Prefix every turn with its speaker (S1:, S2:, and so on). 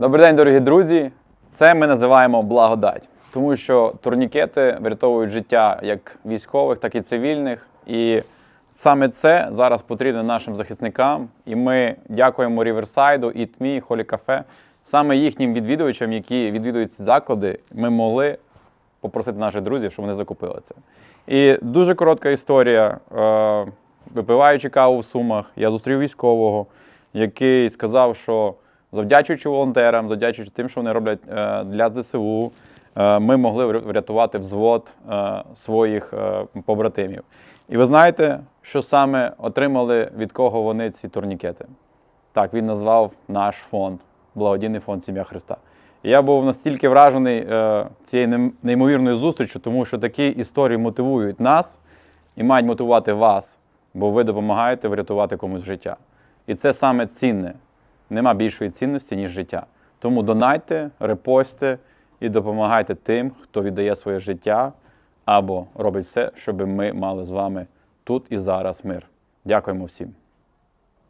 S1: Добрий день, дорогі друзі. Це ми називаємо благодать, тому що турнікети врятовують життя як військових, так і цивільних. І саме це зараз потрібно нашим захисникам. І ми дякуємо Ріверсайду, ІТМІ, Холі Кафе. Саме їхнім відвідувачам, які відвідують ці заклади, ми могли попросити наших друзів, щоб вони закупили це. І дуже коротка історія. Е, Випиваючи каву в Сумах, я зустрів військового, який сказав, що завдячуючи волонтерам, завдячуючи тим, що вони роблять е, для ЗСУ, е, ми могли врятувати взвод е, своїх побратимів. І ви знаєте, що саме отримали від кого вони ці турнікети? Так, він назвав наш фонд, благодійний фонд Сім'я Христа. І я був настільки вражений цією неймовірною зустрічю, тому що такі історії мотивують нас і мають мотивувати вас, бо ви допомагаєте врятувати комусь життя. І це саме цінне. Нема більшої цінності, ніж життя. Тому донайте, репостьте і допомагайте тим, хто віддає своє життя або робить все, щоб ми мали з вами тут і зараз мир. Дякуємо всім.